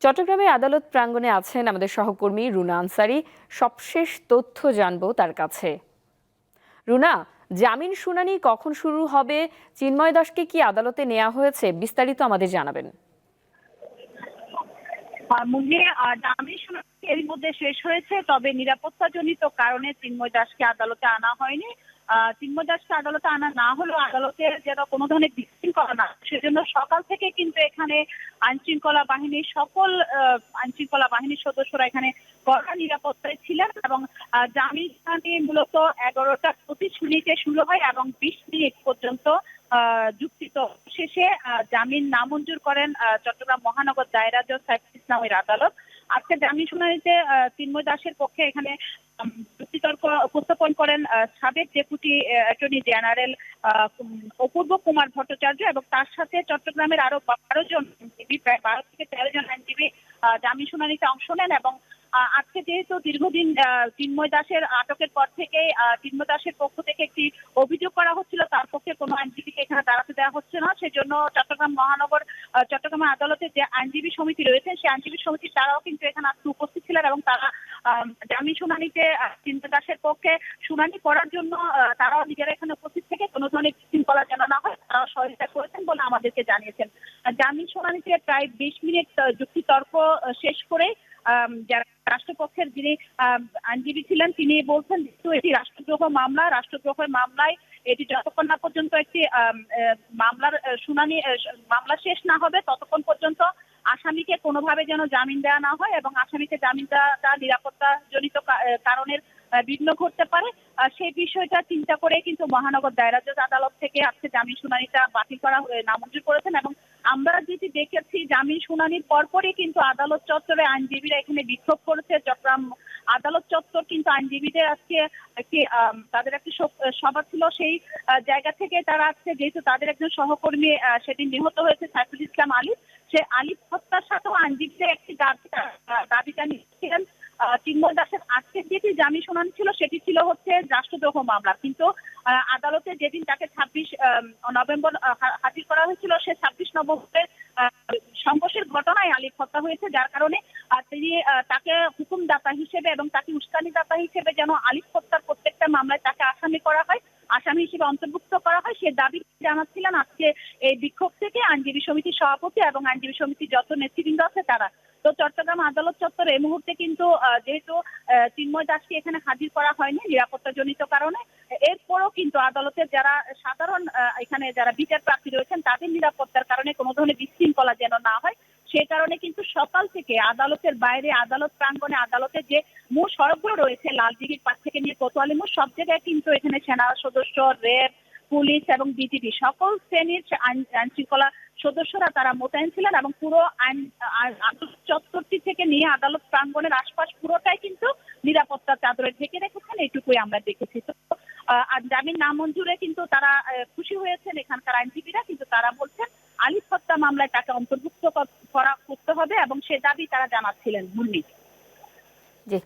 চট্টগ্রামে আদালত প্রাঙ্গণে আছেন আমাদের সহকর্মী রুনা আনসারি। সবশেষ তথ্য জানব তার কাছে। রুনা, জামিন শুনানি কখন শুরু হবে? চিন্ময় দাসকে কি আদালতে নেওয়া হয়েছে? বিস্তারিত আমাদের জানাবেন। শুনানি এর মধ্যে শেষ হয়েছে, তবে নিরাপত্তাজনিত কারণে চিন্ময় দাসকে আদালতে আনা হয়নি। দাসকে আদালতে আনা না হলেও আদালতে যেন কোনো ধরনের বিশৃঙ্খলা না সেজন্য সকাল থেকে কিন্তু এখানে আইন বাহিনীর সকল বাহিনীর সদস্যরা এখানে কড়া নিরাপত্তায় ছিলেন এবং জামিন মূলত এগারোটা পঁচিশ মিনিটে শুরু হয় এবং বিশ মিনিট পর্যন্ত আহ, যুক্তি তর্ক শেষে জামিন নামঞ্জুর করেন চট্টগ্রাম মহানগর দায়রা জজ সাইফুল ইসলামের আদালত। আজকে জামিন শুনানিতে আহ, চিন্ময় দাসের পক্ষে এখানে যুক্তিতর্ক উপস্থাপন করেন সাবেক deputy attorney general Apurba Kumar Bhattacharya এবং তার সাথে চট্টগ্রামের আরও বারো জন আইনজীবী, প্রায় বারো থেকে তেরো জন আইনজীবী জামিন শুনানিতে অংশ নেন এবং আজকে যেহেতু দীর্ঘদিন চিন্ময় দাসের আটকের পর থেকে চিন্ময় দাসের পক্ষ থেকে একটি অভিযোগ করা হচ্ছিল, তার পক্ষে কোনো আইনজীবীকে এখানে দাঁড়াতে দেওয়া হচ্ছে না। সেজন্য চট্টগ্রাম মহানগর চট্টগ্রাম আদালতে যে আইনজীবী সমিতি রয়েছে, সেই আইনজীবী সমিতি তারাও কিন্তু এখানে আজকে উপস্থিত ছিলেন এবং তারা জামিন শুনানিতে চিন্ময় দাসের পক্ষে শুনানি করার জন্য তারাও নিজেরা এখানে উপস্থিত থেকে কোনো ধরনের শৃঙ্খলা যেন না হয়, তারাও সহযোগিতা করেছেন বলে আমাদেরকে জানিয়েছেন। জামিন শুনানিতে প্রায় বিশ মিনিট যুক্তি তর্ক শেষ করে যারা রাষ্ট্রপক্ষের যিনি আইনজীবী ছিলেন, তিনি বলছেন যেহেতু এটি রাষ্ট্রদ্রোহ মামলা, রাষ্ট্রদ্রোহের মামলায় এটি যতক্ষণ না পর্যন্ত একটি মামলার শুনানি মামলা শেষ না হবে, ততক্ষণ পর্যন্ত আসামিকে কোনোভাবে যেন জামিন দেওয়া না হয় এবং আসামিকে জামিন দেওয়াটা নিরাপত্তা জনিত কারণের বিঘ্ন ঘটতে পারে। সেই বিষয়টা চিন্তা করে কিন্তু মহানগর দায়রা আদালত থেকে আজকে জামিন শুনানিটা বাতিল করা হয়ে, নামঞ্জুর করেছেন এবং আমরা যেটি দেখেছি, জামিন শুনানির পরপরই কিন্তু আদালত চত্বরে আইনজীবীরা এখানে বিক্ষোভ করেছে। চট্টগ্রাম আদালত চত্বর কিন্তু আইনজীবীদের আজকে একটি তাদের একটি সভা ছিল। সেই জায়গা থেকে তারা আজকে যেহেতু তাদের একজন সহকর্মী সেদিন নিহত হয়েছে সাইফুল ইসলাম আলিফ সে আলিফ হত্যার সাথেও আইনজীবীদের একটি দাবিটা নিচ্ছিলেন চিন্ময় দাসের আজকের যেটি জামিন শুনানি ছিল সেটি ছিল হচ্ছে রাষ্ট্রদ্রোহ মামলা। কিন্তু আদালতে যেদিন তাকে ছাব্বিশ নভেম্বর হাজির করা হয়েছিল সে ছাব্বিশ নভেম্বরে আহ, সংঘর্ষের ঘটনায় আলিফ হত্যা হয়েছে। যার কারণে তিনি তাকে হুকুমদাতা হিসেবে এবং তাকে উস্কানিদাতা হিসেবে যেন আলিফ হত্যার প্রত্যেকটা মামলায় তাকে আসামি করা হয় আসামি হিসেবে অন্তর্ভুক্ত করা হয় সে দাবি জানাচ্ছিলেন আজকে এই বিক্ষোভ থেকে আইনজীবী সভাপতি এবং আইনজীবী সমিতির যত নেতৃবৃন্দ আছে তারা। তো চট্টগ্রাম আদালত চত্বর এই মুহূর্তে কিন্তু যেহেতু চিন্ময় দাসকে এখানে হাজির করা হয়নি নিরাপত্তাজনিত কারণে, এরপরও কিন্তু আদালতের যারা সাধারণ এখানে যারা বিচার প্রার্থী রয়েছেন তাদের নিরাপত্তার কারণে কোনো ধরনের বিশৃঙ্খলা যেন না হয়, সে কারণে কিন্তু সকাল থেকে আদালতের বাইরে, আদালত প্রাঙ্গণে, আদালতের যে মূল সড়কগুলো রয়েছে, লালদিঘির পাশ থেকে নিয়ে কোতোয়ালি মোড়, সব জায়গায় কিন্তু এখানে সেনা সদস্য, র্যাব, পুলিশ এবং বিজিবি সকল শ্রেণির আইন আইন শৃঙ্খলা সদস্যরা তারা মোতায়েন ছিলেন এবং পুরো আইন চত্বরটি থেকে নিয়ে আদালত প্রাঙ্গণের আশপাশ পুরোটাই কিন্তু নিরাপত্তা চাদরে ঢেকে রেখেছেন, এইটুকুই আমরা দেখেছি। তো আর জামিন নামঞ্জুরে কিন্তু তারা খুশি হয়েছেন এখানকার আইনজীবীরা, কিন্তু তারা বলছেন, আলিফ হত্যা মামলায় তাকে অন্তর্ভুক্ত করা করতে হবে এবং সে দাবি তারা জানাচ্ছিলেন মুন্নি জি,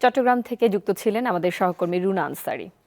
চট্টগ্রাম থেকে যুক্ত ছিলেন আমাদের সহকর্মী রুনা আনসারি।